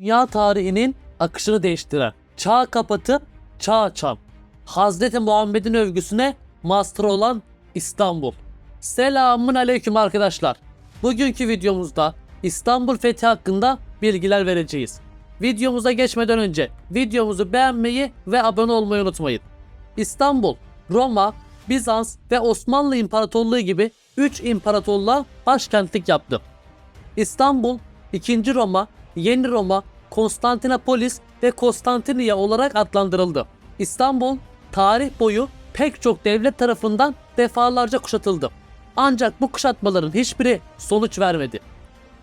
dünya tarihinin akışını değiştiren, çağ kapatıp çağ açan, Hazreti Muhammed'in övgüsüne master olan İstanbul. Selamun aleyküm arkadaşlar. Bugünkü videomuzda İstanbul fethi hakkında bilgiler vereceğiz. Videomuza geçmeden önce videomuzu beğenmeyi ve abone olmayı unutmayın. İstanbul, Roma, Bizans ve Osmanlı İmparatorluğu gibi 3 imparatorluğa başkentlik yaptı. İstanbul, 2. Roma, Yeni Roma, Konstantinopolis ve Konstantiniye olarak adlandırıldı. İstanbul, tarih boyu pek çok devlet tarafından defalarca kuşatıldı. Ancak bu kuşatmaların hiçbiri sonuç vermedi.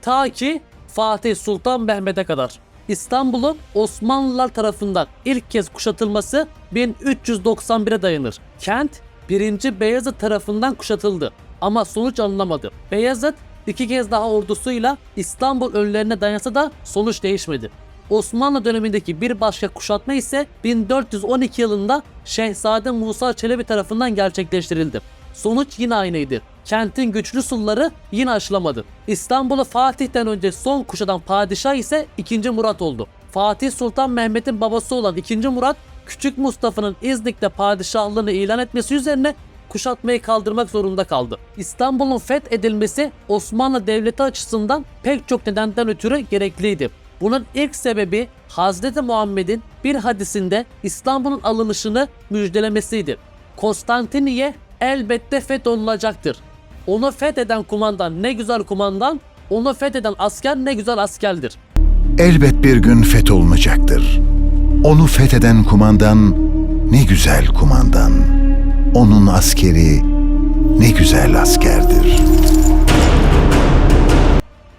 Ta ki Fatih Sultan Mehmet'e kadar. İstanbul'un Osmanlılar tarafından ilk kez kuşatılması 1391'e dayanır. Kent 1. Beyazıt tarafından kuşatıldı ama sonuç alınamadı. Beyazıt iki kez daha ordusuyla İstanbul önlerine dayansa da sonuç değişmedi. Osmanlı dönemindeki bir başka kuşatma ise 1412 yılında Şehzade Musa Çelebi tarafından gerçekleştirildi. Sonuç yine aynıydı. Kentin güçlü sulları yine aşılamadı. İstanbul'u Fatih'ten önce son kuşatan padişah ise 2. Murat oldu. Fatih Sultan Mehmet'in babası olan 2. Murat, Küçük Mustafa'nın İznik'te padişahlığını ilan etmesi üzerine kuşatmayı kaldırmak zorunda kaldı. İstanbul'un fethedilmesi Osmanlı Devleti açısından pek çok nedenden ötürü gerekliydi. Bunun ilk sebebi Hazreti Muhammed'in bir hadisinde İstanbul'un alınışını müjdelemesiydi. Konstantiniye elbette fetholunacaktır. Onu fetheden kumandan ne güzel kumandan, onu fetheden asker ne güzel askerdir. Elbet bir gün fetholunacaktır. Onu fetheden kumandan ne güzel kumandan. Onun askeri ne güzel askerdir.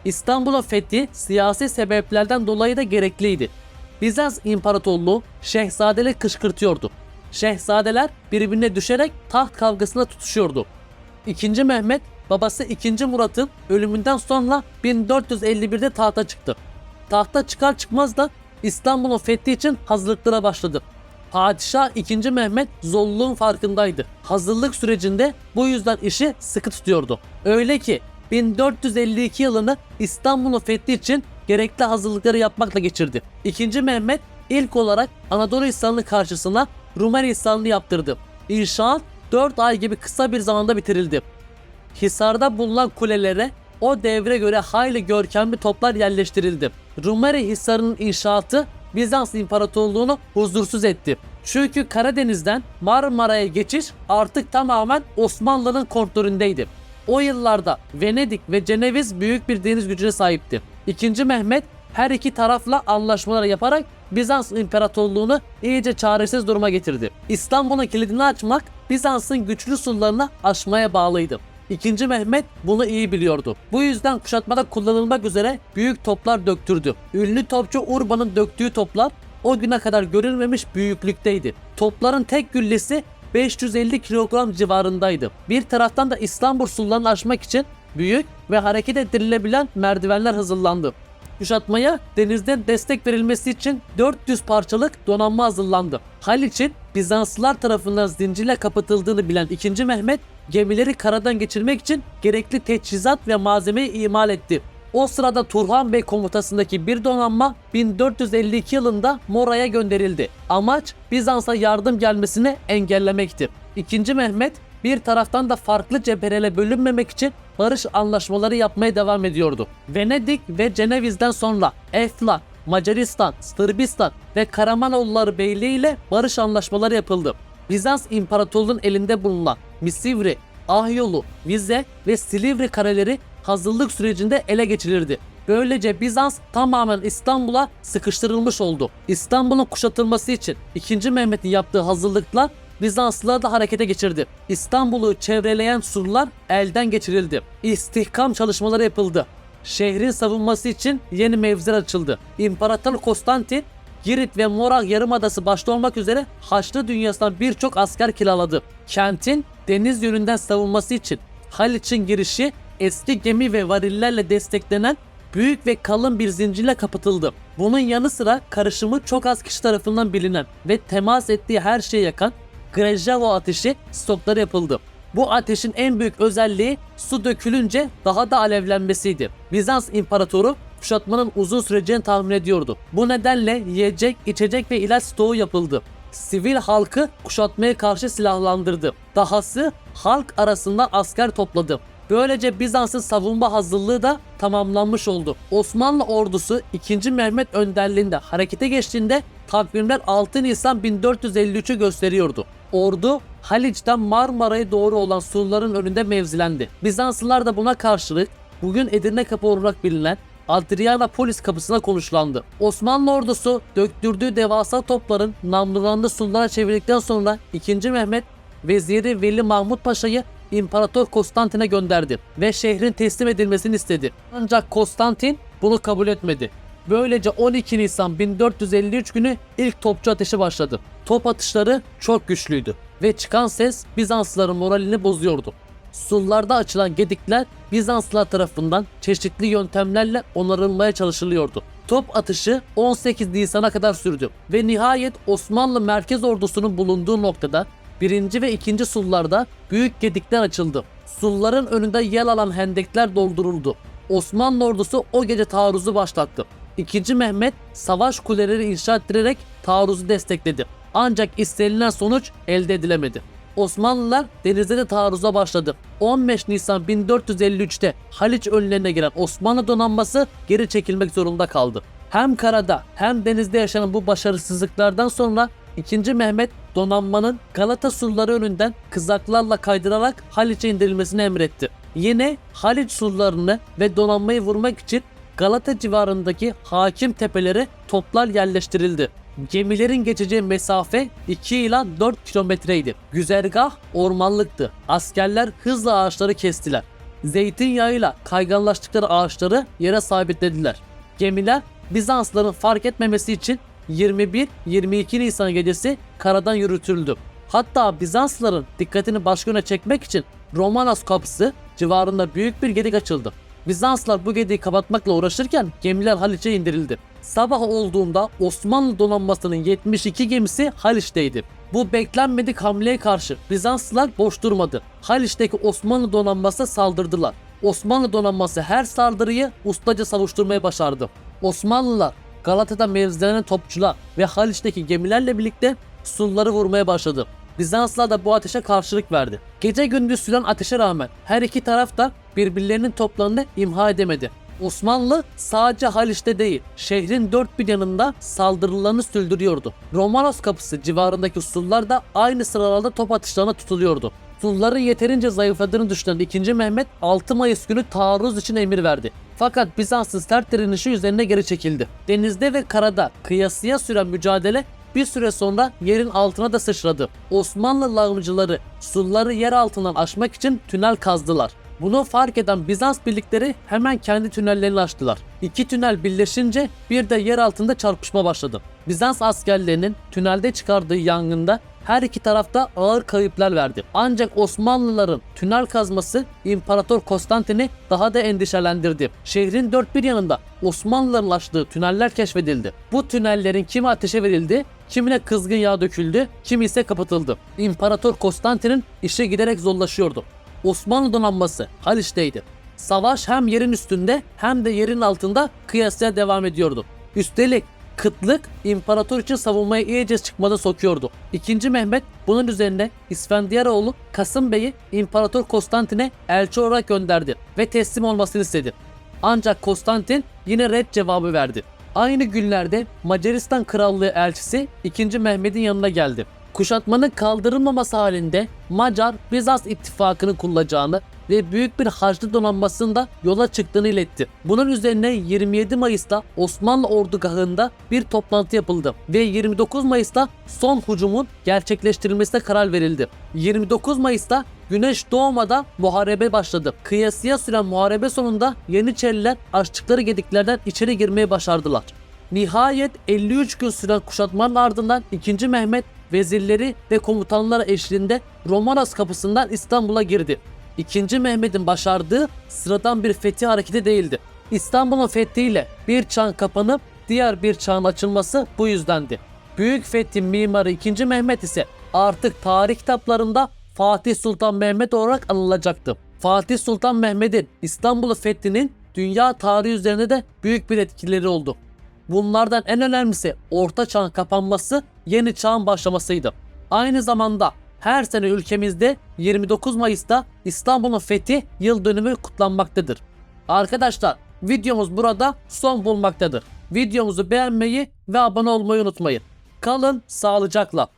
İstanbul'un fethi siyasi sebeplerden dolayı da gerekliydi. Bizans İmparatorluğu şehzadeleri kışkırtıyordu. Şehzadeler birbirine düşerek taht kavgasına tutuşuyordu. İkinci Mehmet babası 2. Murat'ın ölümünden sonra 1451'de tahta çıktı. Tahta çıkar çıkmaz da İstanbul'un fethi için hazırlıklara başladı. Padişah 2. Mehmet zorluğun farkındaydı. Hazırlık sürecinde bu yüzden işi sıkı tutuyordu. Öyle ki 1452 yılını İstanbul'un fethi için gerekli hazırlıkları yapmakla geçirdi. 2. Mehmet ilk olarak Anadolu İslam'ı karşısına Rumeli İslam'ı yaptırdı. İnşaat 4 ay gibi kısa bir zamanda bitirildi. Hisar'da bulunan kulelere o devre göre hayli görkemli toplar yerleştirildi. Rumeli Hisarı'nın inşaatı Bizans İmparatorluğunu huzursuz etti. Çünkü Karadeniz'den Marmara'ya geçiş artık tamamen Osmanlı'nın kontrolündeydi. O yıllarda Venedik ve Ceneviz büyük bir deniz gücüne sahipti. İkinci Mehmet her iki tarafla anlaşmalar yaparak Bizans İmparatorluğunu iyice çaresiz duruma getirdi. İstanbul'un kilidini açmak Bizans'ın güçlü sullarını aşmaya bağlıydı. İkinci Mehmet bunu iyi biliyordu. Bu yüzden kuşatmada kullanılmak üzere büyük toplar döktürdü. Ünlü topçu Urban'ın döktüğü toplar o güne kadar görülmemiş büyüklükteydi. Topların tek güllesi 550 kilogram civarındaydı. Bir taraftan da İstanbul sullarını aşmak için büyük ve hareket ettirilebilen merdivenler hazırlandı. Kuşatmaya denizden destek verilmesi için 400 parçalık donanma hazırlandı. Haliç'in Bizanslılar tarafından zincirle kapatıldığını bilen 2. Mehmet gemileri karadan geçirmek için gerekli teçhizat ve malzemeyi imal etti. O sırada Turhan Bey komutasındaki bir donanma 1452 yılında Mora'ya gönderildi. Amaç Bizans'a yardım gelmesini engellemekti. 2. Mehmet bir taraftan da farklı cephelere bölünmemek için barış anlaşmaları yapmaya devam ediyordu. Venedik ve Ceneviz'den sonra Eflak, Macaristan, Sırbistan ve Karamanoğulları Beyliği ile barış anlaşmaları yapıldı. Bizans İmparatorluğu'nun elinde bulunan Misivri, Ahyolu, Vize ve Silivri kareleri hazırlık sürecinde ele geçirildi. Böylece Bizans tamamen İstanbul'a sıkıştırılmış oldu. İstanbul'un kuşatılması için 2. Mehmet'in yaptığı hazırlıklar Bizanslılar da harekete geçirdi. İstanbul'u çevreleyen surlar elden geçirildi. İstihkam çalışmaları yapıldı. Şehrin savunması için yeni mevziler açıldı. İmparator Konstantin Girit ve Morak Yarımadası başta olmak üzere Haçlı dünyasından birçok asker kiraladı. Kentin deniz yönünden savunması için Haliç'in girişi eski gemi ve varillerle desteklenen büyük ve kalın bir zincirle kapatıldı. Bunun yanı sıra karışımı çok az kişi tarafından bilinen ve temas ettiği her şeyi yakan Grejavo ateşi stokları yapıldı. Bu ateşin en büyük özelliği su dökülünce daha da alevlenmesiydi. Bizans İmparatoru kuşatmanın uzun süreceğini tahmin ediyordu. Bu nedenle yiyecek, içecek ve ilaç stoğu yapıldı. Sivil halkı kuşatmaya karşı silahlandırdı. Dahası halk arasında asker topladı. Böylece Bizans'ın savunma hazırlığı da tamamlanmış oldu. Osmanlı ordusu 2. Mehmet önderliğinde harekete geçtiğinde takvimler 6 Nisan 1453'ü gösteriyordu. Ordu Haliç'ten Marmara'ya doğru olan surların önünde mevzilendi. Bizanslılar da buna karşılık bugün Edirne Kapı olarak bilinen Adriana polis kapısına konuşlandı. Osmanlı ordusu döktürdüğü devasa topların namlulandı surlara çevirdikten sonra 2. Mehmet Veziri Veli Mahmut Paşa'yı İmparator Konstantin'e gönderdi ve şehrin teslim edilmesini istedi. Ancak Konstantin bunu kabul etmedi. Böylece 12 Nisan 1453 günü ilk topçu ateşi başladı. Top atışları çok güçlüydü ve çıkan ses Bizanslıların moralini bozuyordu. Sullarda açılan gedikler Bizanslılar tarafından çeşitli yöntemlerle onarılmaya çalışılıyordu. Top atışı 18 Nisan'a kadar sürdü ve nihayet Osmanlı merkez ordusunun bulunduğu noktada 1. ve 2. sullarda büyük gedikler açıldı. Sulların önünde yer alan hendekler dolduruldu. Osmanlı ordusu o gece taarruzu başlattı. 2. Mehmet savaş kuleleri inşa ettirerek taarruzu destekledi. Ancak istenilen sonuç elde edilemedi. Osmanlılar denizde de taarruza başladı. 15 Nisan 1453'te Haliç önlerine giren Osmanlı donanması geri çekilmek zorunda kaldı. Hem karada hem denizde yaşanan bu başarısızlıklardan sonra 2. Mehmet donanmanın Galata surları önünden kızaklarla kaydırarak Haliç'e indirilmesini emretti. Yine Haliç surlarını ve donanmayı vurmak için Galata civarındaki hakim tepelere toplar yerleştirildi. Gemilerin geçeceği mesafe 2 ila 4 kilometreydi. Güzergah ormanlıktı. Askerler hızla ağaçları kestiler. Zeytinyağıyla kayganlaştıkları ağaçları yere sabitlediler. Gemiler Bizansların fark etmemesi için 21-22 Nisan gecesi karadan yürütüldü. Hatta Bizanslıların dikkatini başka yöne çekmek için Romanos kapısı civarında büyük bir gedik açıldı. Bizanslar bu gediği kapatmakla uğraşırken gemiler Haliç'e indirildi. Sabah olduğunda Osmanlı donanmasının 72 gemisi Haliç'teydi. Bu beklenmedik hamleye karşı Bizanslılar boş durmadı. Haliç'teki Osmanlı donanmasına saldırdılar. Osmanlı donanması her saldırıyı ustaca savuşturmaya başardı. Osmanlılar Galata'da mevzilenen topçular ve Haliç'teki gemilerle birlikte Sulları vurmaya başladı. Bizanslılar da bu ateşe karşılık verdi. Gece gündüz süren ateşe rağmen her iki taraf da birbirlerinin toplarını imha edemedi. Osmanlı sadece Haliç'te değil, şehrin dört bir yanında saldırılarını sürdürüyordu. Romanos kapısı civarındaki Sullar da aynı sıralarda top atışlarına tutuluyordu. Sulların yeterince zayıfladığını düşünen 2. Mehmet 6 Mayıs günü taarruz için emir verdi. Fakat Bizans'ın sert direnişi üzerine geri çekildi. Denizde ve karada kıyasıya süren mücadele bir süre sonra yerin altına da sıçradı. Osmanlı lağımcıları Sulları yer altından aşmak için tünel kazdılar. Bunu fark eden Bizans birlikleri hemen kendi tünellerini açtılar. İki tünel birleşince bir de yer altında çarpışma başladı. Bizans askerlerinin tünelde çıkardığı yangında her iki tarafta ağır kayıplar verdi. Ancak Osmanlıların tünel kazması İmparator Konstantin'i daha da endişelendirdi. Şehrin dört bir yanında Osmanlıların açtığı tüneller keşfedildi. Bu tünellerin kimi ateşe verildi, kimine kızgın yağ döküldü, kimi ise kapatıldı. İmparator Konstantin'in işe giderek zorlaşıyordu. Osmanlı donanması Haliç'teydi. Savaş hem yerin üstünde hem de yerin altında kıyasıya devam ediyordu. Üstelik kıtlık imparator için savunmaya iyice çıkmada sokuyordu. İkinci Mehmet bunun üzerine İsfendiyaroğlu Kasım Bey'i İmparator Konstantin'e elçi olarak gönderdi ve teslim olmasını istedi. Ancak Konstantin yine red cevabı verdi. Aynı günlerde Macaristan Krallığı elçisi 2. Mehmet'in yanına geldi. Kuşatmanın kaldırılmaması halinde Macar Bizans ittifakını kurulacağını ve büyük bir Haçlı donanmasında yola çıktığını iletti. Bunun üzerine 27 Mayıs'ta Osmanlı ordugahında bir toplantı yapıldı ve 29 Mayıs'ta son hücumun gerçekleştirilmesine karar verildi. 29 Mayıs'ta güneş doğmadan muharebe başladı. Kıyasıya süren muharebe sonunda Yeniçeriler açtıkları gediklerden içeri girmeye başardılar. Nihayet 53 gün süren kuşatmanın ardından 2. Mehmet vezirleri ve komutanlar eşliğinde Romanos kapısından İstanbul'a girdi. 2. Mehmet'in başardığı sıradan bir fethi hareketi değildi. İstanbul'un fethiyle bir çağın kapanıp diğer bir çağın açılması bu yüzdendi. Büyük fethin mimarı 2. Mehmet ise artık tarih kitaplarında Fatih Sultan Mehmet olarak anılacaktı. Fatih Sultan Mehmet'in İstanbul'u fethinin dünya tarihi üzerine de büyük bir etkileri oldu. Bunlardan en önemlisi Orta Çağ'ın kapanması, yeni çağın başlamasıydı. Aynı zamanda her sene ülkemizde 29 Mayıs'ta İstanbul'un fethi yıl dönümü kutlanmaktadır. Arkadaşlar videomuz burada son bulmaktadır. Videomuzu beğenmeyi ve abone olmayı unutmayın. Kalın sağlıcakla.